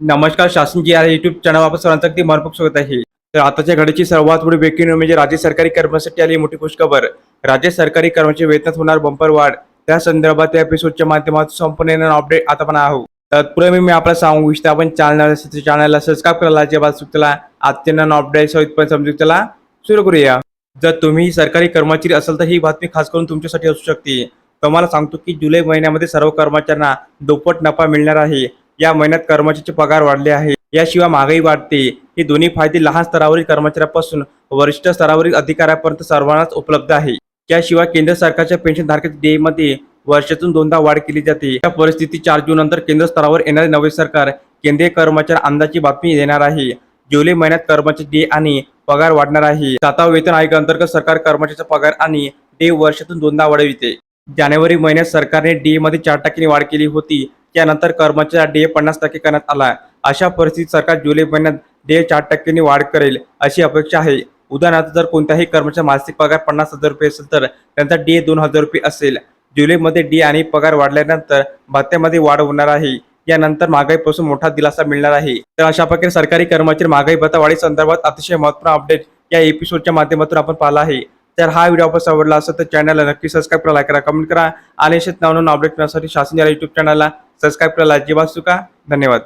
नमस्कार शासन जी आहे युट्यूब चॅनल वापस सर्वांचं अगदी मनपूर्वक स्वागत आहे. तर आताच्या घडीची सर्वात मोठी ब्रेकिंग न्यूज म्हणजे राज्य सरकारी कर्मचाऱ्यांसाठी आली मोठी खुशखबर राज्य सरकारी कर्मचारी वेतनात होणार बंपर वाढ. त्या संदर्भात या एपिसोडच्या माध्यमातून संपूर्ण अपडेट आता पण आहोत. तत्पूर्वी मी आपल्याला सांगू इच्छितो आपण चॅनल चॅनलला सबस्क्राईब करायला जे बाजू त्याला नॉन अपडेट सहित पण समजू त्याला सुरू करूया. जर तुम्ही सरकारी कर्मचारी असाल तर ही बातमी खास करून तुमच्यासाठी असू शकते. तुम्हाला सांगतो की जुलै महिन्यामध्ये सर्व कर्मचाऱ्यांना दुप्पट नफा मिळणार आहे. या महिन्यात कर्मचाऱ्याचे पगार वाढले आहे. याशिवाय महागाई वाढते. हे दोन्ही फायदे लहान स्तरावरील कर्मचाऱ्यापासून वरिष्ठ स्तरावरील अधिकाऱ्यापर्यंत सर्वांनाच उपलब्ध आहे. याशिवाय केंद्र सरकारच्या पेन्शन धारकाच्या वर्षातून दोनदा वाढ केली जाते. या परिस्थिती चार जून नंतर केंद्र स्तरावर येणारे नवे सरकार केंद्रीय कर्मचारी अंदाजची बातमी देणार आहे. जुलै महिन्यात कर्मचारी डे आणि पगार वाढणार आहे. सातवा वेतन आयोग अंतर्गत सरकार कर्मचाऱ्याचा पगार आणि डे वर्षातून दोनदा वाढविते. जानेवारी महिन्यात सरकारने डी मध्ये चार टक्क्यांनी वाढ केली होती. त्यानंतर कर्मचाऱ्याचा डीए पन्नास टक्के करण्यात आला अशा परिस्थितीत सरकार जुलै महिन्यात डीए चार टक्क्यांनी वाढ करेल अशी अपेक्षा आहे. उदाहरणार्थ जर कोणत्याही कर्मचाऱ्या मासिक पगार पन्नास हजार रुपये असेल तर त्यांचा डीए दोन हजार रुपये असेल. जुलैमध्ये डी आणि पगार वाढल्यानंतर भत्त्यामध्ये वाढ होणार आहे. यानंतर महागाईपासून मोठा दिलासा मिळणार आहे. तर अशा प्रकारे सरकारी कर्मचारी महागाई भत्ता वाढी संदर्भात अतिशय महत्त्वपूर्ण अपडेट या एपिसोडच्या माध्यमातून आपण पाहिला आहे. तर हा व्हिडिओ आपण आवडला असेल तर चॅनलला नक्की सबस्क्राईब करा लाईक करा कमेंट करा. आणि शेत नवनवीन अपडेट करण्यासाठी शासन या युट्यूब चॅनलला सबस्क्राईब करायला अजिबात चुका धन्यवाद.